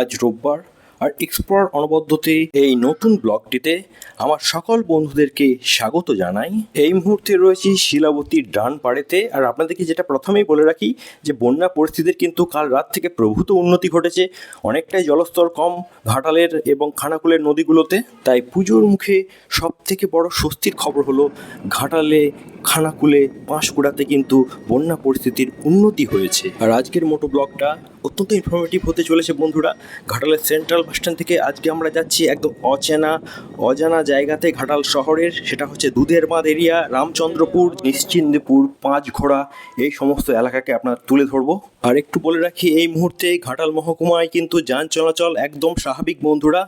আজ রোববার আর এক্সপ্লোর অনবদ্যতে এই নতুন ব্লগটিতে আমার সকল বন্ধুদেরকে স্বাগত জানাই। এই মুহূর্তে রয়েছি শিলাবতীর ডান পাড়েতে আর আপনাদেরকে যেটা প্রথমেই বলে রাখি যে বন্যা পরিস্থিতির কিন্তু কাল রাত থেকে প্রভূত উন্নতি ঘটেছে, অনেকটাই জলস্তর কম ঘাটালের এবং খানাকুলের নদীগুলোতে। তাই পুজোর মুখে সব থেকে বড় স্বস্তির খবর হলো ঘাটালে খানাকুলে পাঁশকুড়াতে কিন্তু বন্যা পরিস্থিতির উন্নতি হয়েছে। আর আজকের মোটো ব্লগটা অত্যন্ত ইনফরমেটিভ হতে চলেছে বন্ধুরা। ঘাটালের সেন্ট্রাল বাস স্ট্যান্ড থেকে আজকে আমরা যাচ্ছি একদম অচেনা, অজানা জায়গাতে ঘাটাল শহরের। সেটা হচ্ছে দুধের বাঁধ এরিয়া, রামচন্দ্রপুর নিশ্চিন্দপুর পাঁচঘোড়া। এই সমস্ত এলাকাকে আপনার তুলে ধরবো। আর একটু বলে রাখি, এই মুহূর্তে ঘাটাল মহকুমায় কিন্তু যান চলাচল একদম স্বাভাবিক বন্ধুরা।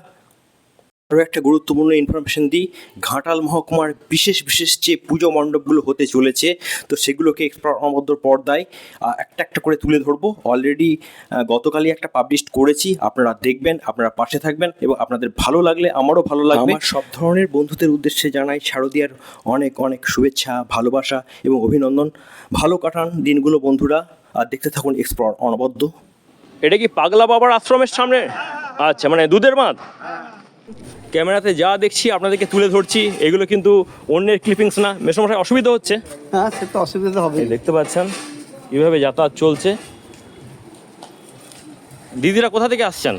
আরও একটা গুরুত্বপূর্ণ ইনফরমেশন দিই। ঘাটাল মহকুমার বিশেষ বিশেষ যে পুজো মণ্ডপগুলো হতে চলেছে তো সেগুলোকে এক্সপ্লোর অনবদ্যর পর্দায় একটা একটা করে তুলে ধরবো। অলরেডি গতকালই একটা পাবলিশ করেছি আপনারা দেখবেন আপনারা পাশে থাকবেন এবং আপনাদের ভালো লাগলে আমারও ভালো লাগবে। আমার সব ধরনের বন্ধুদের উদ্দেশ্যে জানাই শারদীয়ার অনেক অনেক শুভেচ্ছা ভালোবাসা এবং অভিনন্দন। ভালো কাটান দিনগুলো বন্ধুরা আর দেখতে থাকুন এক্সপ্লোর অনবদ্য। এটা কি পাগলা বাবার আশ্রমের সামনে? আচ্ছা মানে দুধের বাঁধ ক্যামেরাতে যা দেখছি আপনাদেরকে তুলে ধরছি এগুলো কিন্তু অন্যের ক্লিপিংস না। মেসমশাই অসুবিধা হচ্ছে? হ্যাঁ সে তো অসুবিধা হবে। দেখতে পাচ্ছেন কীভাবে যাতায়াত চলছে। দিদিরা কোথা থেকে আসছেন?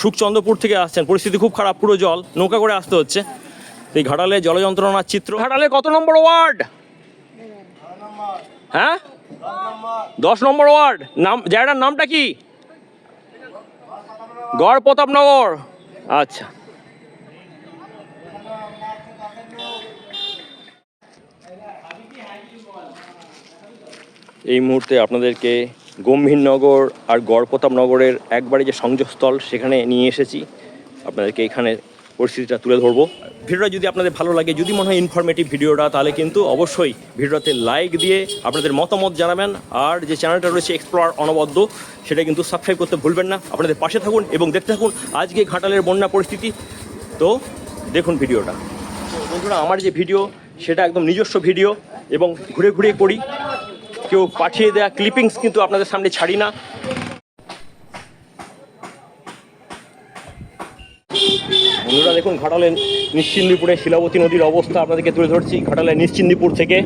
সুখচন্দ্রপুর থেকে আসছেন। পরিস্থিতি খুব খারাপ পুরো জল নৌকা করে আসতে হচ্ছে। এই ঘাটালে জলযন্ত্রণার চিত্র। ঘাটালে কত নম্বর ওয়ার্ড? হ্যাঁ? দশ নম্বর ওয়ার্ড। নাম জায়গাটার নামটা কি? গড় প্রতাপনগর আচ্ছা। এই মুহূর্তে আপনাদেরকে গম্ভীরনগর আর গড়প্রতাপনগরের একবারে যে সংযোগস্থল, সেখানে নিয়ে এসেছি। আপনাদেরকে এখানে পরিস্থিতিটা তুলে ধরবো। ভিডিওটা যদি আপনাদের ভালো লাগে, যদি মনে হয় ইনফরমেটিভ ভিডিওটা, তাহলে কিন্তু অবশ্যই ভিডিওতে লাইক দিয়ে আপনাদের মতামত জানাবেন। আর যে চ্যানেলটা রয়েছে এক্সপ্লোর অনবদ্য, সেটা কিন্তু সাবস্ক্রাইব করতে ভুলবেন না। আপনাদের পাশে থাকুন এবং দেখতে থাকুন আজকে ঘাটালের বন্যা পরিস্থিতি। তো দেখুন ভিডিওটা। বন্ধুরা, আমার যে ভিডিও সেটা একদম নিজস্ব ভিডিও এবং ঘুরে ঘুরে করি। কেউ পাঠিয়ে দেওয়া ক্লিপিংস কিন্তু আপনাদের সামনে ছাড়ি না। বন্ধুরা দেখুন ঘাটালের নিশ্চিন্দিপুরে শিলাবতী নদীর অবস্থা আপনাদেরকে তুলে ধরছি। ঘাটালের নিশ্চিন্দিপুর থেকে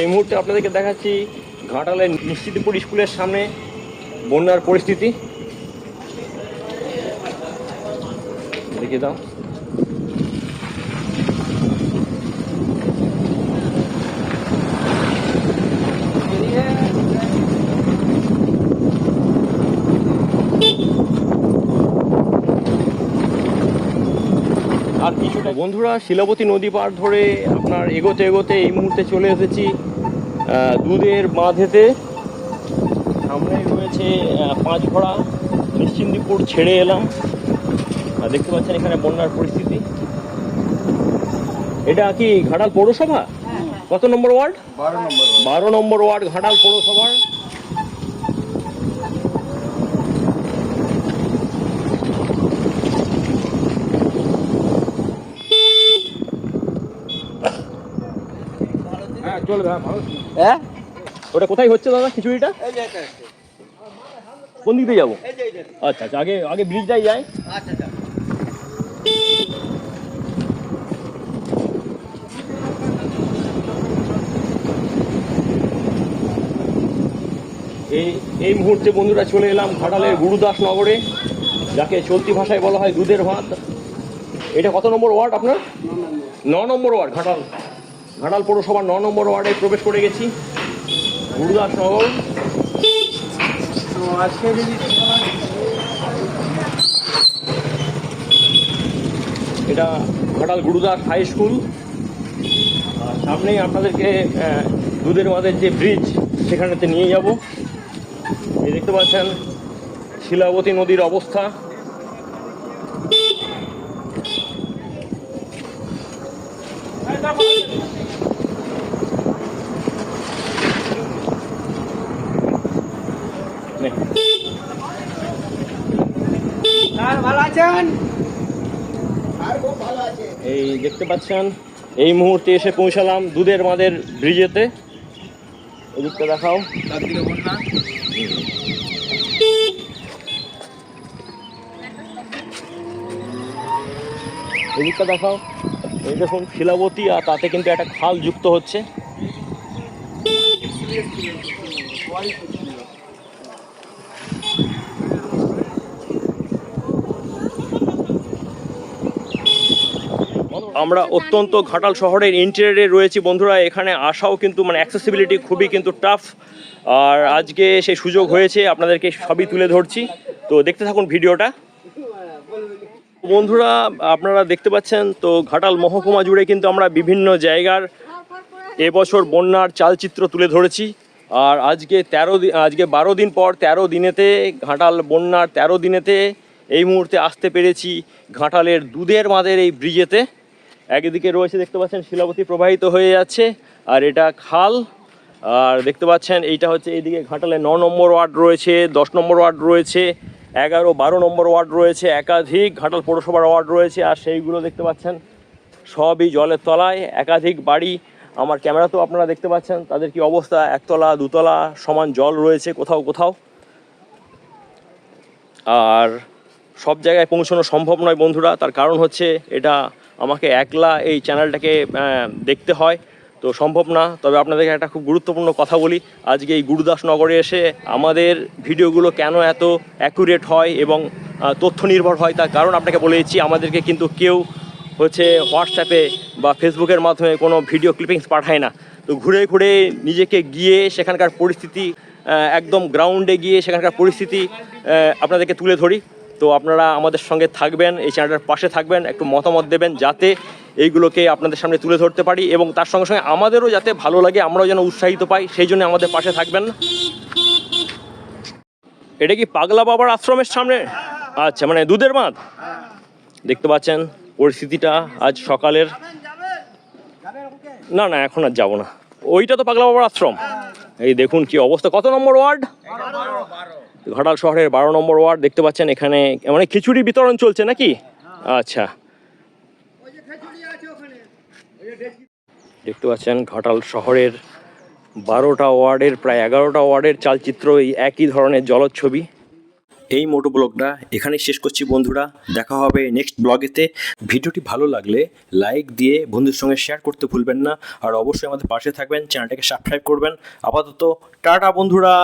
এই মুহূর্তে আপনাদেরকে দেখাচ্ছি ঘাটালের নিশ্চিতপুর স্কুলের সামনে বন্যার পরিস্থিতি। দেখিয়ে দাও। কিছুটা বন্ধুরা শিলাবতী নদী পার ধরে আপনার এগোতে এগোতে এই মুহূর্তে চলে এসেছি দুধের বাঁধেতে। সামনে রয়েছে আহ, পাঁচঘোড়া নিশ্চিন্দিপুর ছেড়ে এলাম। আর দেখতে পাচ্ছেন এখানে বন্যার পরিস্থিতি। এটা কি ঘাটাল পৌরসভা? কত নম্বর ওয়ার্ড? বারো নম্বর বারো নম্বর ওয়ার্ড ঘাটাল পৌরসভার। হ্যাঁ ওটা কোথায় হচ্ছে দাদা খিচুড়িটা। কোন দিক দিয়ে যাব। আচ্ছা আচ্ছা আগে আগে ব্রিজটাই যায় আচ্ছা আচ্ছা। এই এই মুহূর্তে বন্ধুরা চলে এলাম ঘাটালের গুরুদাস নগরে যাকে চলতি ভাষায় বলা হয় দুধের ভাত। এটা কত নম্বর ওয়ার্ড আপনার? ন নম্বর ওয়ার্ড ঘাটাল। ঘাটাল পৌরসভার ন নম্বর ওয়ার্ডে প্রবেশ করে গেছি। তো আজকে এটা ঘাটাল গুরুদাস হাই স্কুল। সামনেই আপনাদেরকে দুধের মাঝের যে ব্রিজ, সেখানেতে নিয়ে যাব। এই দেখতে পাচ্ছেন শিলাবতী নদীর অবস্থা। এই দেখতে পাচ্ছেন, এই মুহূর্তে এসে পৌঁছালাম দুধের মাদের ব্রিজেতে। এদিকটা দেখাও। এদিকটা দেখাও। এই দেখুন, শিলাবতী আর তাতে কিন্তু একটা খাল যুক্ত হচ্ছে। আমরা অত্যন্ত ঘাটাল শহরের ইন্টেরিয়ারে রয়েছি বন্ধুরা। এখানে আসাও কিন্তু মানে অ্যাক্সেসিবিলিটি খুবই কিন্তু টাফ আর আজকে সেই সুযোগ হয়েছে, আপনাদেরকে সবই তুলে ধরছি। তো দেখতে থাকুন ভিডিওটা। বন্ধুরা, আপনারা দেখতে পাচ্ছেন, তো ঘাটাল মহকুমা জুড়ে কিন্তু আমরা বিভিন্ন জায়গার এবছর বন্যার চালচিত্র তুলে ধরেছি। আর আজকে তেরো দিন আজকে বারো দিন পর তেরো দিনেতে ঘাটাল বন্যার তেরো দিনেতে এই মুহূর্তে আসতে পেরেছি ঘাটালের দুধের মাদের এই ব্রিজেতে। একদিকে রয়েছে দেখতে পাচ্ছেন শিলাবতী প্রবাহিত হয়ে যাচ্ছে, আর এটা খাল। আর দেখতে পাচ্ছেন এইটা হচ্ছে এইদিকে ঘাটালে ন নম্বর ওয়ার্ড রয়েছে, দশ নম্বর ওয়ার্ড রয়েছে, এগারো বারো নম্বর ওয়ার্ড রয়েছে, একাধিক ঘাটাল পৌরসভার ওয়ার্ড রয়েছে, আর সেইগুলো দেখতে পাচ্ছেন সবই জলের তলায়, একাধিক বাড়ি। আমার ক্যামেরা তো আপনারা দেখতে পাচ্ছেন তাদের কি অবস্থা, একতলা, দুতলা, সমান জল রয়েছে কোথাও কোথাও। আর সব জায়গায় পৌঁছানো সম্ভব নয় বন্ধুরা, তার কারণ হচ্ছে এটা আমাকে একলা এই চ্যানেলটাকে দেখতে হয়। তো সম্ভব না, তবে আপনাদেরকে একটা খুব গুরুত্বপূর্ণ কথা বলি। আজকে এই গুরুদাসনগরে এসে আমাদের ভিডিওগুলো কেন এত অ্যাকুরেট হয় এবং তথ্য নির্ভর হয় তার কারণ আপনাকে বলে দিচ্ছি, আমাদেরকে কিন্তু কেউ হচ্ছে হোয়াটসঅ্যাপে বা ফেসবুকের মাধ্যমে কোনো ভিডিও ক্লিপিংস পাঠায় না। তো ঘুরে ঘুরে নিজেকে গিয়ে সেখানকার পরিস্থিতি একদম গ্রাউন্ডে গিয়ে সেখানকার পরিস্থিতি আপনাদেরকে তুলে ধরি। তো আপনারা আমাদের সঙ্গে থাকবেন, এই চ্যানেলটার পাশে থাকবেন, একটু মতামত দেবেন যাতে এইগুলোকে আপনাদের সামনে তুলে ধরতে পারি এবং তার সঙ্গে সঙ্গে আমাদেরও যাতে ভালো লাগে, আমরাও যেন উৎসাহিত পাই, সেই জন্য আমাদের পাশে থাকবেন। এটা কি পাগলা বাবার আশ্রমের সামনে? আচ্ছা মানে দুধের মাঠ দেখতে পাচ্ছেন পরিস্থিতিটা আজ সকালের। না না, এখন আর যাব না। ওইটা তো পাগলা বাবার আশ্রম। এই দেখুন কি অবস্থা। কত নম্বর ওয়ার্ড? ঘাটাল শহরের বারো নম্বর ওয়ার্ড দেখতে পাচ্ছেন, এখানে মানে খিচুড়ি বিতরণ চলছে নাকি? আচ্ছা। দেখতে পাচ্ছেন, ঘাটাল শহরের বারোটা ওয়ার্ডের, প্রায় এগারোটা ওয়ার্ডের চালচিত্র এই একই ধরনের জলচ্ছবি। এই মোটো ব্লগটা এখানেই শেষ করছি বন্ধুরা। দেখা হবে নেক্সট ব্লগেতে। ভিডিওটি ভালো লাগলে লাইক দিয়ে বন্ধুর সঙ্গে শেয়ার করতে ভুলবেন না। আর অবশ্যই আমাদের পাশে থাকবেন, চ্যানেলটাকে সাবস্ক্রাইব করবেন। আপাতত টাটা বন্ধুরা।